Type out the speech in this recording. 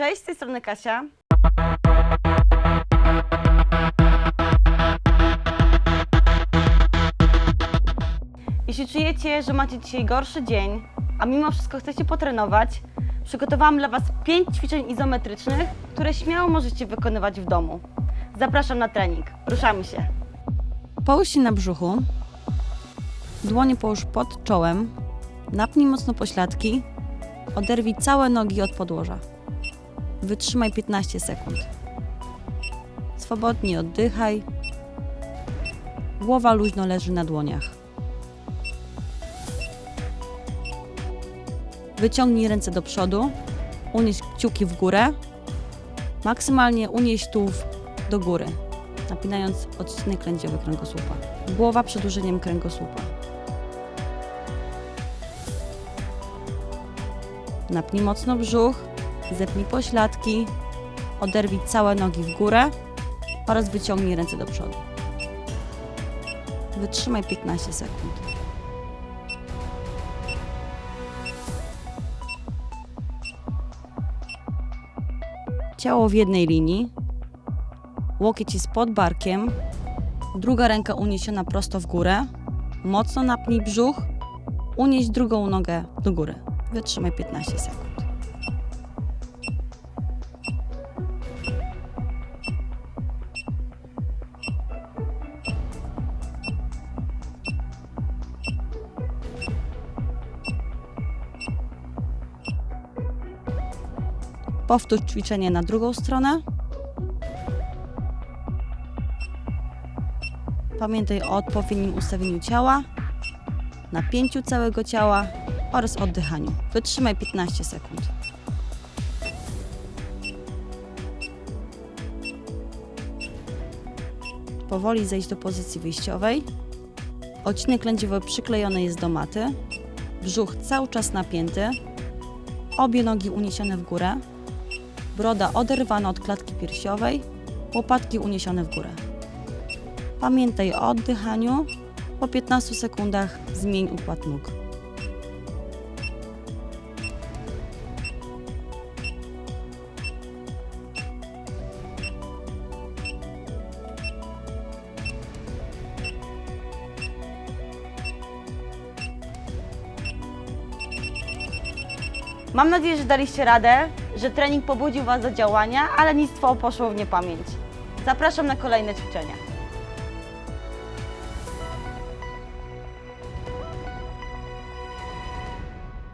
Cześć, z tej strony Kasia. Jeśli czujecie, że macie dzisiaj gorszy dzień, a mimo wszystko chcecie potrenować, przygotowałam dla Was 5 ćwiczeń izometrycznych, które śmiało możecie wykonywać w domu. Zapraszam na trening. Ruszamy się. Połóż się na brzuchu. Dłonie połóż pod czołem. Napnij mocno pośladki. Oderwij całe nogi od podłoża. Wytrzymaj 15 sekund. Swobodnie oddychaj. Głowa luźno leży na dłoniach. Wyciągnij ręce do przodu. Unieś kciuki w górę. Maksymalnie unieś tułów do góry, napinając odcinek lędziowy kręgosłupa. Głowa przedłużeniem kręgosłupa. Napnij mocno brzuch, zepnij pośladki, oderwij całe nogi w górę oraz wyciągnij ręce do przodu. Wytrzymaj 15 sekund. Ciało w jednej linii, łokieć jest pod barkiem, druga ręka uniesiona prosto w górę, mocno napnij brzuch, unieś drugą nogę do góry. Wytrzymaj 15 sekund. Powtórz ćwiczenie na drugą stronę. Pamiętaj o odpowiednim ustawieniu ciała, napięciu całego ciała oraz oddychaniu. Wytrzymaj 15 sekund. Powoli zejść do pozycji wyjściowej. Odcinek lędziowy przyklejony jest do maty. Brzuch cały czas napięty. Obie nogi uniesione w górę. Broda oderwana od klatki piersiowej. Łopatki uniesione w górę. Pamiętaj o oddychaniu. Po 15 sekundach zmień układ nóg. Mam nadzieję, że daliście radę, że trening pobudził Was do działania, ale nic poszło w niepamięć. Zapraszam na kolejne ćwiczenia.